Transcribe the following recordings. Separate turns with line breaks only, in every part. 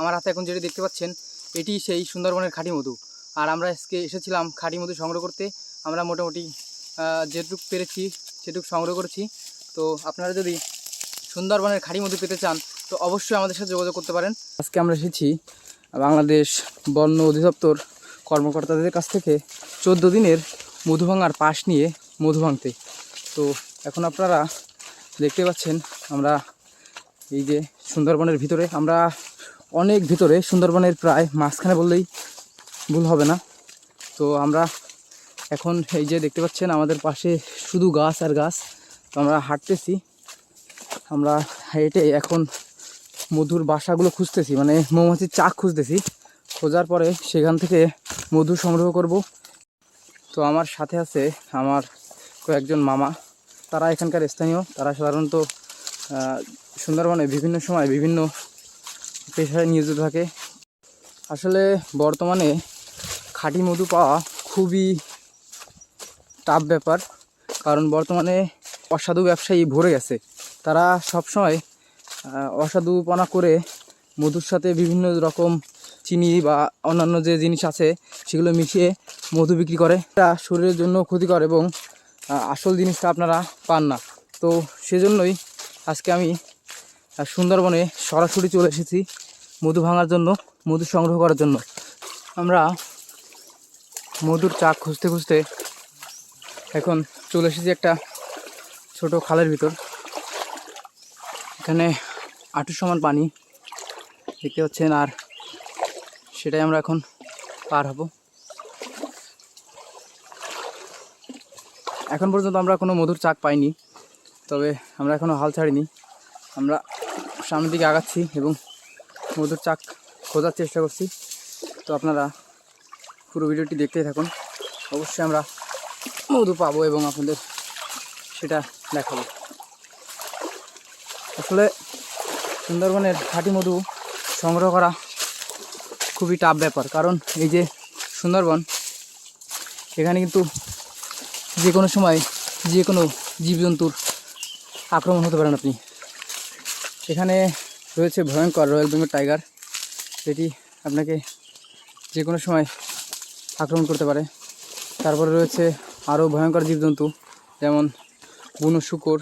আমার হাতে এখন যেটি দেখতে পাচ্ছেন, এটি সেই সুন্দরবনের খাঁটি মধু। আর আমরা আজকে এসেছিলাম খাঁটি মধু সংগ্রহ করতে। আমরা মোটামুটি যেটুক পেরেছি, সেটুক সংগ্রহ করেছি। তো আপনারা যদি সুন্দরবনের খাঁটি মধু পেতে চান, তো অবশ্যই আমাদের সাথে যোগাযোগ করতে পারেন। আজকে আমরা এসেছি বাংলাদেশ বন্য অধিদপ্তর কর্মকর্তাদের কাছ থেকে চোদ্দ দিনের মধু ভাঙার পাশ নিয়ে মধু ভাঙতে। তো এখন আপনারা দেখতে পাচ্ছেন, আমরা এই যে সুন্দরবনের ভিতরে আমরা অনেক ভিতরে, সুন্দরবনের প্রায় মাঝখানে বললেই ভুল হবে না। তো আমরা এখন এই যে দেখতে পাচ্ছেন, আমাদের পাশে শুধু গাছ আর গাছ। তো আমরা হাঁটতেছি। আমরা হেঁটে এখন মধুর বাসাগুলো খুঁজতেছি মানে মৌমাছির চাক খুঁজতেছি। খোঁজার পরে সেখান থেকে মধু সংগ্রহ করব। তো আমার সাথে আছে আমার কয়েকজন মামা। তারা এখানকার স্থানীয়। তারা সাধারণত সুন্দরবনে বিভিন্ন সময় বিভিন্ন পেশায় নিয়োজিত থাকে। আসলে বর্তমানে খাঁটি মধু পাওয়া খুবই টাফ ব্যাপার। কারণ বর্তমানে অসাধু ব্যবসায়ী ভরে গেছে। তারা সবসময় অসাধুপনা করে মধুর সাথে বিভিন্ন রকম চিনি বা অন্যান্য যে জিনিস আছে, সেগুলো মিশিয়ে মধু বিক্রি করে। এটা শরীরের জন্য ক্ষতিকর এবং আসল জিনিসটা আপনারা পান না। তো সেজন্যই আজকে আমি সুন্দরবনে সরাসরি চলে এসেছি মধু ভাঙার জন্য, মধু সংগ্রহ করার জন্য। আমরা মধুর চাক খুঁজতে খুঁজতে এখন চলে এসেছি একটা ছোট খালের ভিতর। এখানে আটু সমান পানি দেখতে পাচ্ছেন, আর সেটাই আমরা এখন পার হব। এখন পর্যন্ত আমরা কোনো মধুর চাক পাইনি, তবে আমরা এখনও হাল ছাড়িনি। আমরা সামনের দিকে আগাচ্ছি এবং মধুর চাক খোঁজার চেষ্টা করছি। তো আপনারা পুরো ভিডিওটি দেখতেই থাকুন। অবশ্যই আমরা মধু পাবো এবং আপনাদের সেটা দেখাবো। আসলে সুন্দরবনের খাঁটি মধু সংগ্রহ করা খুবই টাফ ব্যাপার। কারণ এই যে সুন্দরবন, এখানে কিন্তু যে কোনো সময় যে কোনো জীবজন্তুর আক্রমণ হতে পারেন আপনি। এখানে রয়েছে ভয়ঙ্কর রয়্যাল বেঙ্গল টাইগার। যেটি আপনাকে যে কোনো সময় আক্রমণ করতে পারে। তারপরে রয়েছে আরও ভয়ঙ্কর জীবজন্তু, যেমন বুনো শুকর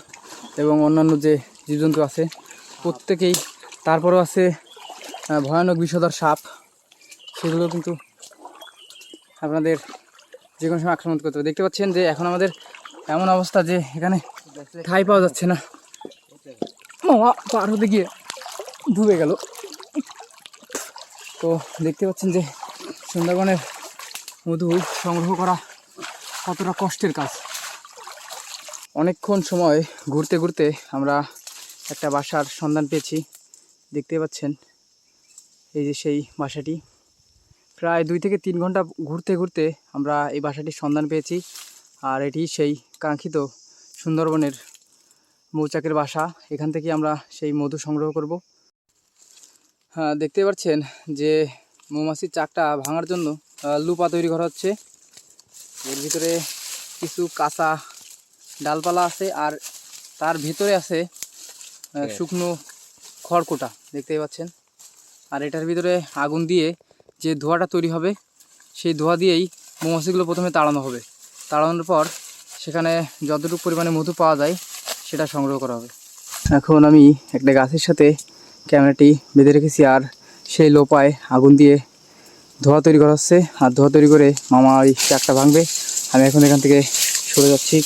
এবং অন্যান্য যে জীবজন্তু আছে, প্রত্যেকেই। তারপরও আছে ভয়ানক বিষধর সাপ। সেগুলো কিন্তু আপনাদের যে কোনো সময় আক্রমণ করতে দেখতে পাচ্ছেন যে এখন আমাদের এমন অবস্থা যে এখানে ঠাই পাওয়া যাচ্ছে না। মামা পার হতে গিয়ে ডুবে গেল। তো দেখতে পাচ্ছেন যে সুন্দরবনের মধু সংগ্রহ করা কতটা কষ্টের কাজ। অনেকক্ষণ সময় ঘুরতে ঘুরতে আমরা একটা বাসার সন্ধান পেয়েছি। দেখতে পাচ্ছেন এই যে সেই বাসাটি। প্রায় দুই থেকে তিন ঘণ্টা ঘুরতে ঘুরতে আমরা এই বাসাটির সন্ধান পেয়েছি। আর এটি সেই কাঙ্ক্ষিত সুন্দরবনের মৌচাকের বাসা। এখান থেকে আমরা সেই মধু সংগ্রহ করব। হ্যাঁ দেখতে পাচ্ছেন যে মৌমাছির চাকটা ভাঙার জন্য লুপা তৈরি করা হচ্ছে। এর ভিতরে কিছু কাঁচা ডালপালা আছে আর তার ভিতরে আছে শুকনো খড়কোটা দেখতেই পাচ্ছেন। আর এটার ভিতরে আগুন দিয়ে যে ধোঁয়াটা তৈরি হবে সেই ধোঁয়া দিয়েই মৌমাছিগুলো প্রথমে তাড়ানো হবে। তাড়ানোর পর সেখানে যতটুকু পরিমাণে মধু পাওয়া যায় সেটা সংগ্রহ করা হবে। এখন আমি একটা গাছের সাথে ক্যামেরাটি বেঁধে রেখেছি আর সেই লোপায় আগুন দিয়ে ধোয়া তৈরি করা হচ্ছে আর ধোয়া তৈরি করে মামা ওই চাকটা ভাঙবে। আমি এখন এখান থেকে সরে যাচ্ছি।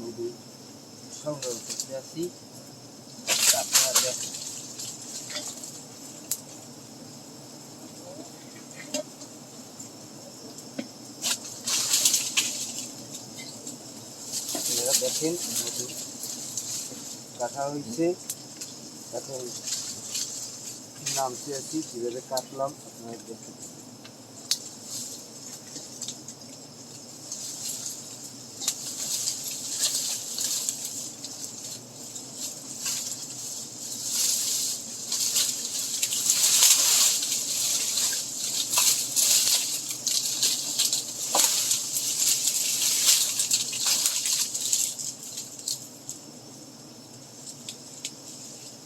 মধু সংগ্রহ করতে আসি আপনারা দেখেন আপনারা দেখেন মধু কাটা হয়েছে। এখন নামতে আছি, কীভাবে কাটলাম আপনারা দেখেন।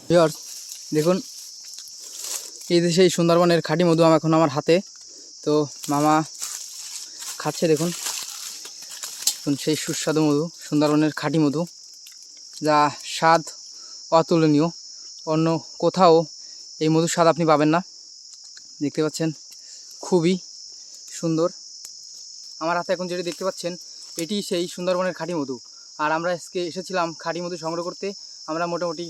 ভিউয়ার্স দেখুন, এই যে সেই সুন্দরবনের খাঁটি মধু আমার এখন আমার হাতে। তো মামা খাচ্ছে দেখুন, সেই সুস্বাদু মধু, সুন্দরবনের খাঁটি মধু। যা স্বাদ অতুলনীয়। অন্য কোথাও এই মধুর স্বাদ আপনি পাবেন না। দেখতে পাচ্ছেন, খুবই সুন্দর। আমার হাতে এখন যেটি দেখতে পাচ্ছেন, এটি সেই সুন্দরবনের খাঁটি মধু। আর আমরা আজকে এসেছিলাম খাঁটি মধু সংগ্রহ করতে। আমরা মোটামুটি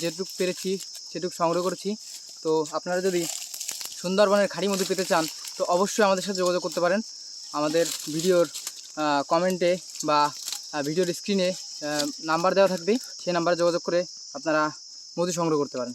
যেটুক পেরেছি, সেটুক সংগ্রহ করেছি। তো আপনারা যদি সুন্দরবনের খাড়ি মধু পেতে চান, তো অবশ্যই আমাদের সাথে যোগাযোগ করতে পারেন। আমাদের ভিডিওর কমেন্টে বা ভিডিওর স্ক্রিনে নাম্বার দেওয়া থাকবে সেই নাম্বারে যোগাযোগ করে আপনারা মধু সংগ্রহ করতে পারেন।